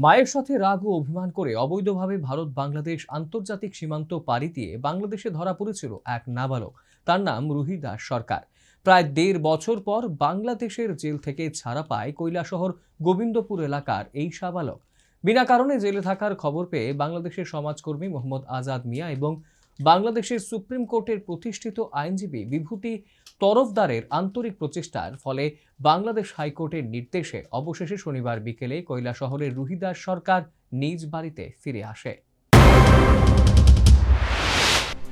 মায়ের সাথে রাগ ও অভিমান করে অবৈধভাবে ভারত বাংলাদেশ আন্তর্জাতিক সীমান্ত পাড়ি দিয়ে বাংলাদেশে ধরা পড়েছিল এক নাবালক। তার নাম রুহি দাস সরকার। প্রায় দেড় বছর পর বাংলাদেশের জেল থেকে ছাড়া পায় কৈলাসহর গোবিন্দপুর এলাকার এই সাবালক। বিনা কারণে জেলে থাকার খবর পেয়ে বাংলাদেশের সমাজকর্মী মোহাম্মদ আজাদ মিয়া এবং বাংলাদেশের সুপ্রিম কোর্টের প্রতিষ্ঠিত আইনজীবী বিভূতি তরফদারের আন্তরিক প্রচেষ্টার ফলে বাংলাদেশ হাইকোর্টের নির্দেশে অবশেষে শনিবার বিকেলে কৈলাসহরের রুহিদাস সরকার নিজ বাড়িতে ফিরে আসে।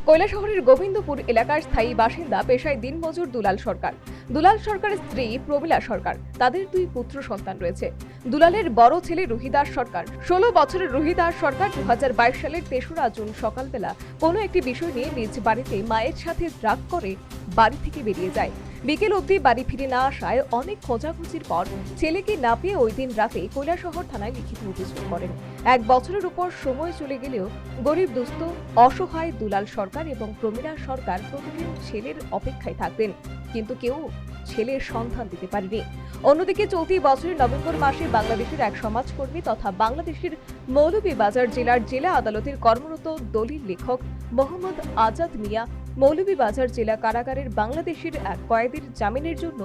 কৈলাসহরের গোবিন্দপুর এলাকার স্থায়ী বাসিন্দা পেশায় দিনমজুর দুলাল সরকার। দুলাল সরকারের স্ত্রী প্রমীলা সরকার, তাদের দুই পুত্র সন্তান রয়েছে। দুলালের বড় ছেলে রুহিদাস সরকার। ষোলো বছরের রুহিদাস সরকার দু হাজার বাইশ সালের তেসরা জুন সকালবেলা কোনো একটি বিষয় নিয়ে নিজ বাড়িতে মায়ের সাথে রাগ করে বাড়ি থেকে বেরিয়ে যায়। বিকেল অবধি বাড়ি ফিরে না আসায় অনেক খোঁজাখুঁজির পর ছেলেকে না পেয়ে ওই দিন রাতে কৈলাসহর থানায় লিখিত অভিযোগ করেন। এক বছরের উপর সময় চলে গেলেও গরিব, দুস্থ, অসহায় দুলাল সরকার এবং প্রমীলা সরকার প্রতিদিন ছেলের অপেক্ষায় থাকতেন, কিন্তু কেউ ছেলের সন্ধান দিতে পারেনি। অন্যদিকে চলতি বছরের নভেম্বর মাসে বাংলাদেশের এক সমাজকর্মী তথা বাংলাদেশের মৌলভীবাজার জেলার জেলা আদালতের কর্মরত দলিল লেখক মোহাম্মদ আজাদ মিয়া মৌলভীবাজার জেলা কারাগারের বাংলাদেশের এক কয়েদির জামিনের জন্য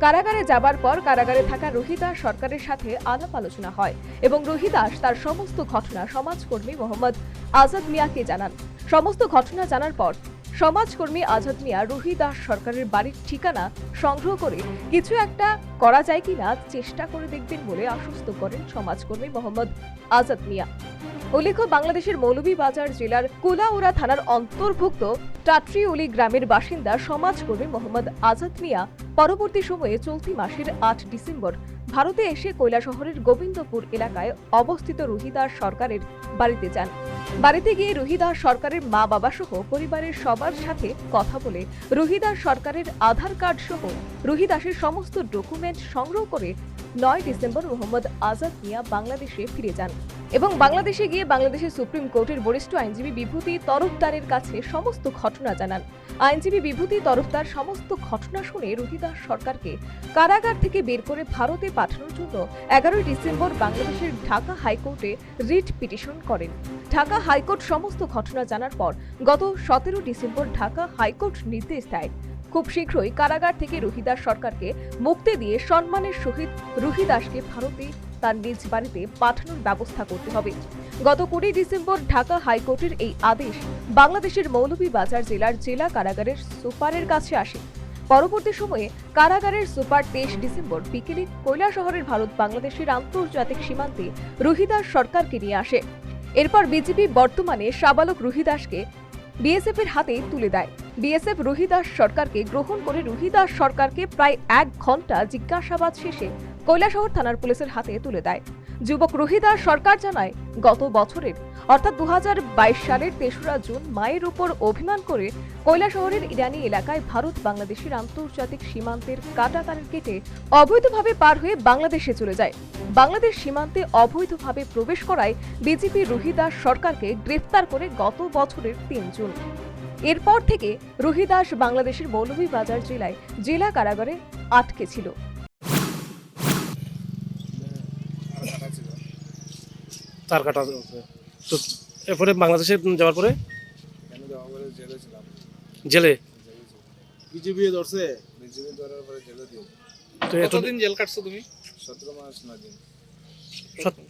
কারাগারে যাবার পর কারাগারে থাকা রোহিদাস সরকারের সাথে আলাপ আলোচনা হয় এবং রোহিতাস তার সমস্ত ঘটনা সমাজকর্মী মোহাম্মদ আজাদ মিয়াকে জানান। সমস্ত ঘটনা জানার পর সমাজকর্মী আজাদ মিয়া রোহি দাস সরকারের বাড়ির ঠিকানা সংগ্রহ করে কিছু একটা করা যায় কিনা চেষ্টা করে দেখবেন বলে আশ্বস্ত করেন সমাজকর্মী মোহাম্মদ আজাদ মিয়া। উল্লেখ্য, বাংলাদেশের মৌলভীবাজার জেলার কুলাউড়া থানার অন্তর্ভুক্ত টাট্রিউলি গ্রামের বাসিন্দা সমাজকর্মী মোহাম্মদ আজাদ মিয়া পরবর্তী সময়ে চলতি মাসের আট ডিসেম্বর ভারতে এসে কৈলা শহরের গোবিন্দপুর এলাকায় অবস্থিত রুহিদাস সরকারের বাড়িতে যান। বাড়িতে গিয়ে রুহিদাস সরকারের মা বাবা সহ পরিবারের সবার সাথে কথা বলে রুহিদাস সরকারের আধার কার্ড সহ রুহিদাসের সমস্ত ডকুমেন্ট সংগ্রহ করে নয় ডিসেম্বর মোহাম্মদ আজাদ মিয়া বাংলাদেশে ফিরে যান। এবং বাংলাদেশে গিয়ে বাংলাদেশের সুপ্রিম কোর্টের বরিষ্ঠ আইনজীবী বিভূতি তরফদারের কাছে সমস্ত ঘটনা জানান। আইনজীবী বিভূতি তরফদার সমস্ত ঘটনা শুনে রুহিদাস সরকারকে কারাগার থেকে বের করে ভারতে পাঠানোর জন্য এগারোই ডিসেম্বর বাংলাদেশের ঢাকা হাইকোর্টে রিট পিটিশন করেন। ঢাকা হাইকোর্ট সমস্ত ঘটনা জানার পর গত সতেরো ডিসেম্বর ঢাকা হাইকোর্ট নির্দেশ দেয়। খুব শীঘ্রই কারাগার থেকে রুহিদাস সরকারকে মুক্তি দিয়ে সম্মানের সহিত রুহিদাসকে ভারতে তার নিজ বাড়িতে পাঠানোর ব্যবস্থা করতে হবে। গত কুড়ি ডিসেম্বর ঢাকা হাইকোর্টের এই আদেশ বাংলাদেশের মৌলভীবাজার জেলার জেলা কারাগারের সুপারের কাছে আসে। পরবর্তী সময়ে কারাগারের সুপার তেইশ ডিসেম্বর বিকেলে কৈলাসহরের ভারত বাংলাদেশের আন্তর্জাতিক সীমান্তে রুহিদাস সরকারকে নিয়ে আসে। এরপর বিজেপি বর্তমানে সাবালক রুহিদাসকে বিএসএফ এর হাতে তুলে দেয়। বিএসএফ রুহিদাস সরকারকে গ্রহণ করে রুহিদাস সরকারকে প্রায় এক ঘণ্টা জিজ্ঞাসাবাদ শেষে কৈলাসহর থানার পুলিশের হাতে তুলে দেয়। যুবক রুহিদাস সরকার জানায়, গত বছরের, অর্থাৎ দু হাজার বাইশ সালের তেসরা জুন, মায়ের উপর অভিমান করে কৈলাসহরের ইরানি এলাকায় ভারত বাংলাদেশের আন্তর্জাতিক সীমান্তের কাটাতারের কেটে অবৈধভাবে পার হয়ে বাংলাদেশে চলে যায়। বাংলাদেশ সীমান্তে অবৈধভাবে প্রবেশ করায় বিজেপি রুহিদাস সরকারকে গ্রেফতার করে গত বছরের তিন জুন। এরপর থেকে রুহিদাস বাংলাদেশের মৌলভীবাজার জেলায় জেলা কারাগারে আটকে ছিল। তার কাটা তো এরপরে বাংলাদেশে যাওয়ার পরে? জেলে বিজেপি ধরছে। বিজেপি ধরার পরে জেলে দিয়ে তো এত জেল কাটছো তুমি? সতেরো মাস নয় দিন।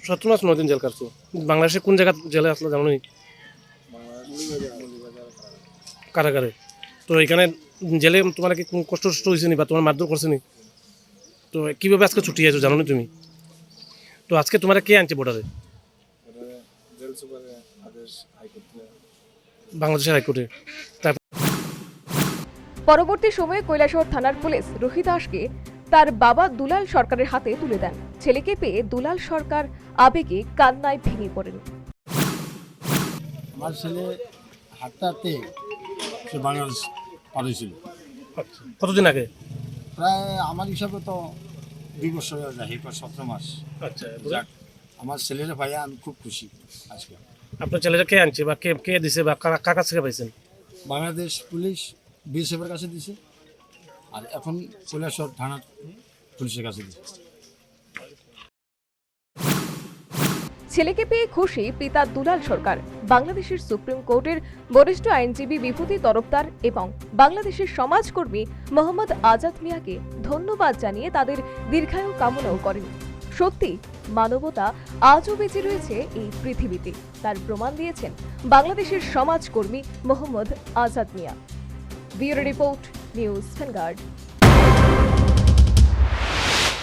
সতেরো মাস নয় দিন জেল কাটছো। বাংলাদেশে কোন জায়গা জেলে আসলে জানো নি? কারাগারে। তো এখানে জেলে তোমার কি কোনো কষ্ট টষ্ট হয়েছে নি বা তোমার মারধর করছে নি? তো কীভাবে আজকে ছুটি আছো জানো নি তুমি? তো আজকে তোমার কে আনছে বর্ডারে জেল আদেশ হাইকোর্টে? বাংলাদেশের হাইকোর্টে। পরবর্তী সময়ে কৈলাসহর থানার পুলিশ রুহিদাসকে তার বাবা দুলাল সরকারের হাতে তুলে দেন। ছেলেকে পেয়ে দুলাল সরকার আবেগে কান্নায় ভেঙে পড়েন। আমার ছেলে হাঁটতে হাঁটতে সে বাংলাদেশ পাঠিয়েছিল আচ্ছা, কতদিন আগে? প্রায় আমার হিসাবে তো দুই বছর হয়ে যায় এরপর সতেরো মাস। আচ্ছা আমার ছেলের ভাইয়া আমি খুব খুশি আজকে। আপনার ছেলেরা কে আনছে বা কে কে দিছে বা কার কার কাছ থেকে পাইছেন? বাংলাদেশ পুলিশ বিএসএফের কাছে দিছে আর এখন কৈলাসর থানার পুলিশের কাছে দিছে। ছেলেকে পেয়ে খুশি পিতা দুলাল সরকার। বাংলাদেশের সুপ্রিম কোর্টের বরিষ্ঠ আইনজীবী বিভূতি তরফদার এবং বাংলাদেশের সমাজকর্মী মোহাম্মদ আজাদ মিয়াকে ধন্যবাদ জানিয়ে তাদের দীর্ঘায়ু কামনাও করেন। সত্যি, মানবতা আজও বেঁচে রয়েছে এই পৃথিবীতে, তার প্রমাণ দিয়েছেন বাংলাদেশের সমাজকর্মী Mohammad Azad Mia. Bureau report, news vanguard.